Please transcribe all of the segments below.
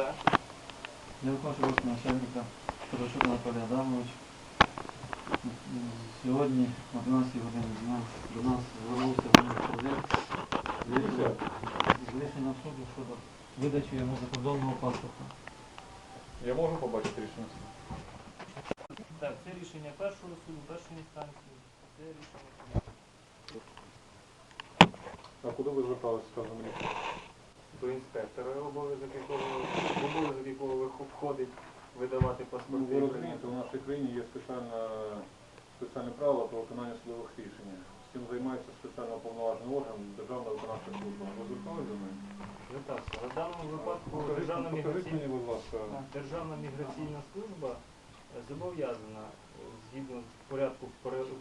Так. Я виконуючий обов'язки начальника Тодорчук Анатолій Адамович. Сьогодні о 12 годині дня до нас звернувся громадянин з рішенням суду щодо видачі йому закордонного паспорта. Я можу побачити рішення суду? Так, це рішення першого суду, першої інстанції. Це рішення. А куди ви зверталися, скажімо? До інспектора, обов'язок якого, входить видавати Ну, паспорти. ви розумієте, у нашій країні є спеціальна, спеціальне правило про виконання судових рішень. З цим займається спеціально уповноважений орган Державна виконавча служба. Ви зверталися до неї? Звертався. В даному випадку Покажіть, Державна покажіть мені, міграційна, будь ласка. Державна міграційна служба е, зобов'язана е, згідно з порядку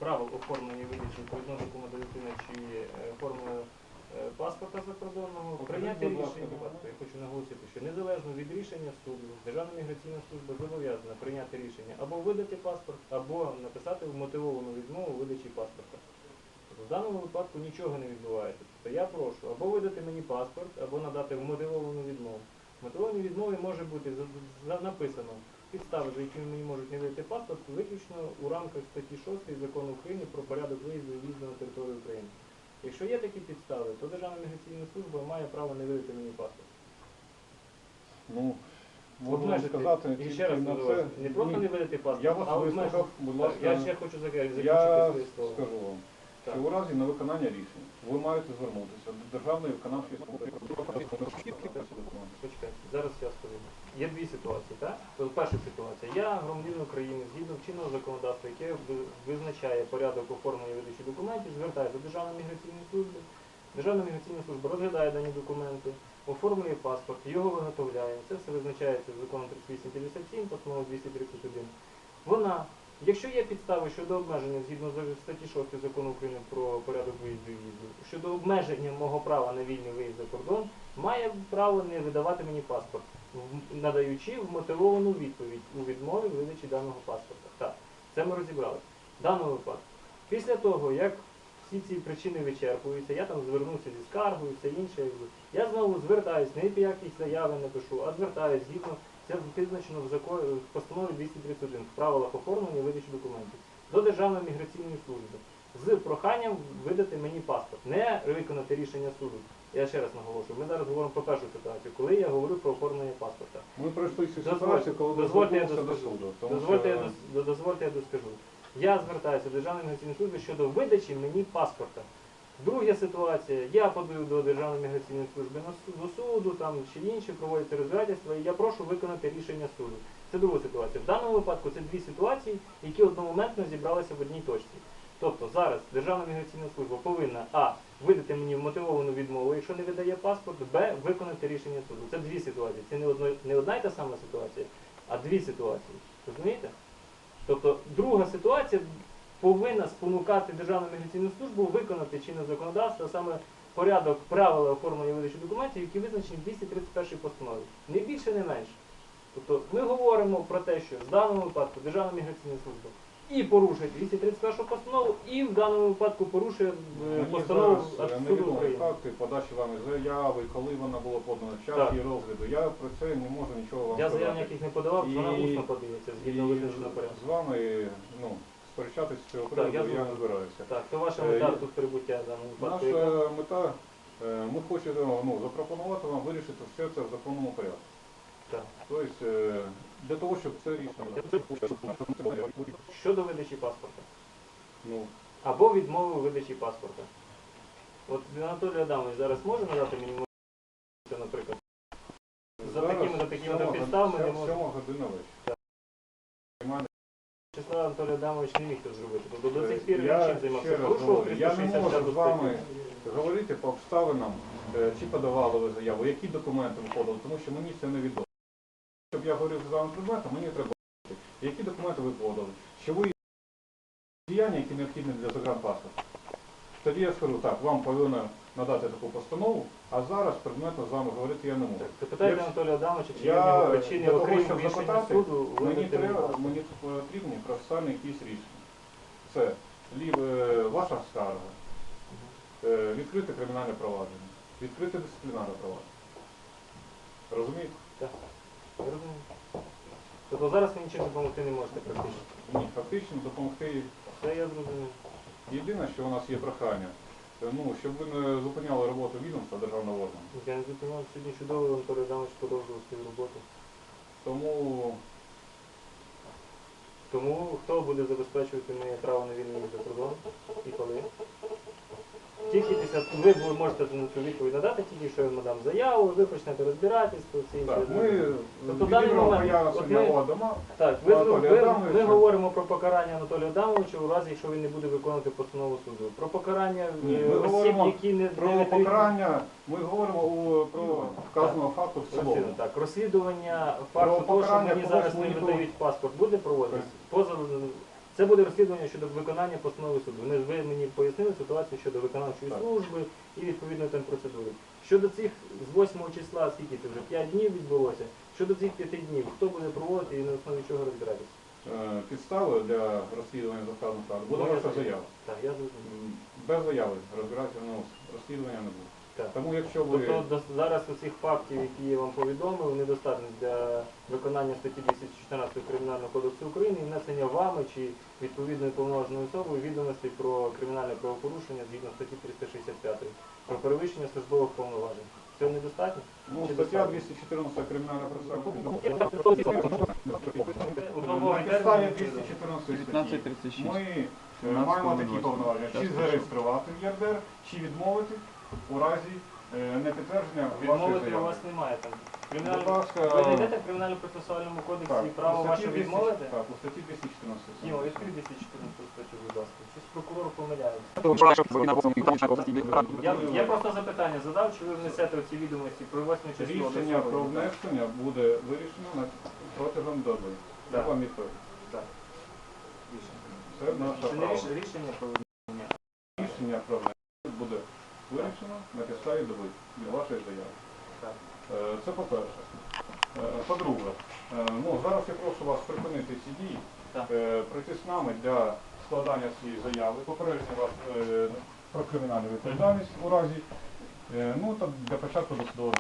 правил оформлення відповідного документа дитини чи е, формою е, паспорта закордонного прийняти рішення. Я хочу наголосити, що незалежно від рішення суду, Державна міграційна служба зобов'язана прийняти рішення або видати паспорт, або написати вмотивовану відмову видачі паспорта. В даному випадку нічого не відбувається. Тобто я прошу або видати мені паспорт, або надати вмотивовану відмову. В мотивованій відмові може бути написано підстави, за якими мені можуть не видати паспорт, виключно у рамках статті 6 закону України про порядок виїзду і в'їзду на територію України. Якщо є такі підстави, то Державна міграційна служба має право не видати мені паспорт. Ну, можу вам Обмежити. сказати, І ще тільки раз на кажу, це. не просто Ні, не видати паспорт, Я вас а обмежити. вислухав, будь ласка. Я ще хочу закінчити Я своє слово. скажу вам, Так. що у разі невиконання рішень ви маєте звернутися до Державної виконавчої служби. Почекайте, зараз я скажу. Є дві ситуації, так? Тобто перша ситуація. Я громадянин України згідно чинного законодавства, яке визначає порядок оформлення видачі документів, звертаюся до Державної міграційної служби. Державна міграційна служба розглядає дані документи, оформлює паспорт, його виготовляє. Це все визначається законом 3857, постановою 231. Вона, якщо є підстави щодо обмеження згідно з статті 6 закону України про порядок виїзду і в'їзду, щодо обмеження мого права на вільний виїзд за кордон, має право не видавати мені паспорт, надаючи вмотивовану відповідь у відмові видачі даного паспорта. Так, це ми розібрали. В даному випадку. Після того, як всі ці причини вичерпуються, я там звернувся зі скаргою, все інше. Я знову звертаюсь, не якісь заяви не пишу, а звертаюсь згідно, це визначено в законі в постанові 231 в правилах оформлення видачі документів до Державної міграційної служби з проханням видати мені паспорт, не виконати рішення суду. Я ще раз наголошую, ми зараз говоримо про першу ситуацію, коли я говорю про оформлення паспорта. Ми пройшли цю ситуацію, коли дозвольте, я звернулися до доскажу. суду. Тому Дозвольте, я що- дозвольте, я доскажу. Я звертаюся до Державної міграційної служби щодо видачі мені паспорта. Друга ситуація, я подаю до Державної міграційної служби до суду, там чи інші проводяться розбирательства, і я прошу виконати рішення суду. Це друга ситуація. В даному випадку це дві ситуації, які одномоментно зібралися в одній точці. Тобто зараз Державна міграційна служба повинна а. видати мені мотивовану відмову, якщо не видає паспорт, б. виконати рішення суду. Це дві ситуації. Це не, одно, не одна й та сама ситуація, а дві ситуації. Розумієте? Тобто друга ситуація повинна спонукати Державну міграційну службу виконати чинне законодавство, саме порядок правила оформлення видачі документів, які визначені в 231 постанові. Не більше, не менше. Тобто ми говоримо про те, що в даному випадку Державна міграційна служба і порушує 231 постанову, і в даному випадку порушує е, Мені постанову зараз е, суду невідомі України. факти подачі вами заяви, коли вона була подана, час Так. її розгляду. Я про це не можу нічого вам Я сказати. заяв ніяких не подавав, І- вона усно подається І згідно визначеного порядку. з вами ну, сперечатися з цього Так, приводу я я, згоден. не збираюся. Так, то ваша Е, мета я- тут прибуття в даному випадку. яка? Наша мета, е, ми хочемо ну, запропонувати вам вирішити все це в законному порядку. Тобто, е, для того, щоб це рішення. Щодо видачі паспорта. Ну, Або відмови у видачі паспорта. От Анатолій Адамович зараз може надати мені можливість, наприклад, за такими за такими підставами не може. Сьома година вечора. Числа Анатолій Адамович не міг це зробити. Тобто до цих пір він чим займався. Порушував я не можу з вами говорити по обставинам, е, чи подавали ви заяву, які документи ви подали, тому що мені це не відомо. Щоб я говорив з вами предметом, мені треба знати, які документи ви подали, чи ви діяння, які необхідні для загранпаспорта. Тоді я скажу, так, вам повинно надати таку постанову, а зараз предметно з вами говорити я не можу. То питайте Я- Анатолія Адамовича, чи Я є в нього причини, для того, щоб рішення запитати, суду, Мені видати треба, мені потрібні процесуальні якісь рішення. Це лі- е, ваша скарга, е, відкрите кримінальне провадження, відкрите дисциплінарне провадження. Розумієте? Так. Тобто зараз ви нічим допомогти не можете практично. Ні, фактично допомогти. Це я зрозумів. Єдине, що у нас є прохання, е, ну, щоб ви не зупиняли роботу відомства державного органу. Я не зупиняв сьогодні чудово, Анатолій Адамович продовжував свою роботу. Тому Тому хто буде забезпечувати моє право на вільний за кордон і коли? Тільки після ви можете цю відповідь надати, тільки що я надам заяву, ви почнете розбиратись, то всі інші. так, ми Тобто в даний відібрали момент, пояснення от ми- Адама. Так, ви, ви, ми говоримо про покарання Анатолія Адамовича у разі, якщо він не буде виконувати постанову суду. Про покарання Ні, е, ми осіб, говоримо які не Про не покарання ми говоримо у, про вказаного факту в цілому. Розслідування, Так, розслідування Про факту того, що покарання мені зараз не видають паспорт, буде проводитися? Поза це буде розслідування щодо виконання постанови суду. Ми, ви мені пояснили ситуацію щодо виконавчої служби і відповідної там процедури. Щодо цих з 8 числа, скільки це вже 5 днів відбулося, щодо цих 5 днів, хто буде проводити і на основі чого розбиратися? Е, Підстави для розслідування за вказаного факту буде Моя ваша заява. Так, я зрозумів. Без заяви розбиратися ну, розслідування не буде. Так. Тому якщо ви Тобто до- зараз усіх фактів, які я вам повідомив, недостатньо для виконання статті 214 Кримінального кодексу України і внесення вами чи відповідною повноваженою особою відомостей про кримінальне правопорушення згідно статті 365 про перевищення службових повноважень. Цього недостатньо? ну, Чи стаття достатньо? 214 кримінального процесуального на підставі 214 статті 1536. ми е, маємо такі повноваження, чи зареєструвати в ЄРДР, чи відмовити у разі е, непідтвердження вашої Відмовити у заяви. вас немає там. Будь ласка, Ви знайдете в кримінально-процесуальному кодексі у право статті ваше 200 відмовити? Так, у статті 214. Діма, відкрий 214 статтю, будь ласка. Щось прокурор помиляється. Я, я просто запитання задав, чи ви внесете ці відомості про 8 число до Рішення про внесення буде вирішено на протягом доби. Я Так. вам відповідь. Так. Це наше Це не право. ріш- рішення про Рішення про внесення буде вирішено на підставі для вашої заяви. Е, Це по-перше. Е, По-друге, е, ну, зараз я прошу вас припинити ці дії, прийти з нами для складання цієї заяви, попередження вас про кримінальну відповідальність у разі, ну та для початку досудового.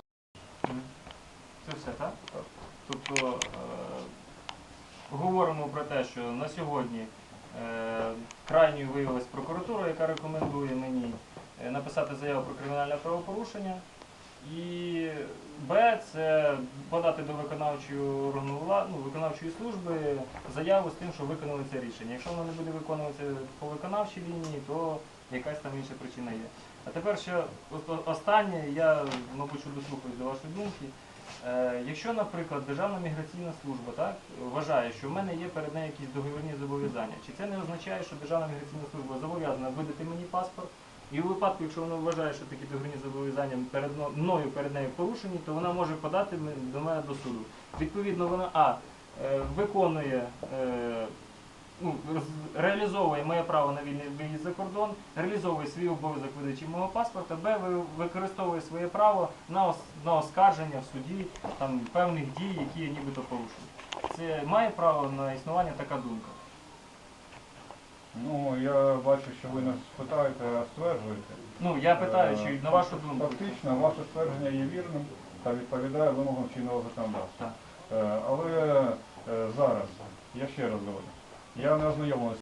Це все, так? Так. Тобто говоримо про те, що на сьогодні крайньою виявилась прокуратура, яка рекомендує мені написати заяву про кримінальне правопорушення. І Б це подати до виконавчої органу ну, виконавчої служби заяву з тим, що виконали це рішення. Якщо воно не буде виконуватися по виконавчій лінії, то якась там інша причина є. А тепер ще останнє, я, мабуть, дослухаюсь до вашої думки. Е, якщо, наприклад, Державна міграційна служба так, вважає, що в мене є перед нею якісь договірні зобов'язання, чи це не означає, що Державна міграційна служба зобов'язана видати мені паспорт? І у випадку, якщо вона вважає, що такі договірні зобов'язання перед мною перед нею порушені, то вона може подати до мене до суду. Відповідно, вона а е, виконує, е, ну, реалізовує моє право на вільний виїзд за кордон, реалізовує свій обов'язок видачі мого паспорта, б використовує своє право на, на оскарження в суді там, певних дій, які я нібито порушую. Це має право на існування така думка. Ну, я бачу, що ви нас питаєте, а стверджуєте. Ну, я питаю, Е, чи на вашу думку. Фактично, ваше ствердження є вірним та відповідає вимогам чинного законодавства. Так. Е, Але е, зараз, я ще раз говорю, я не ознайомлений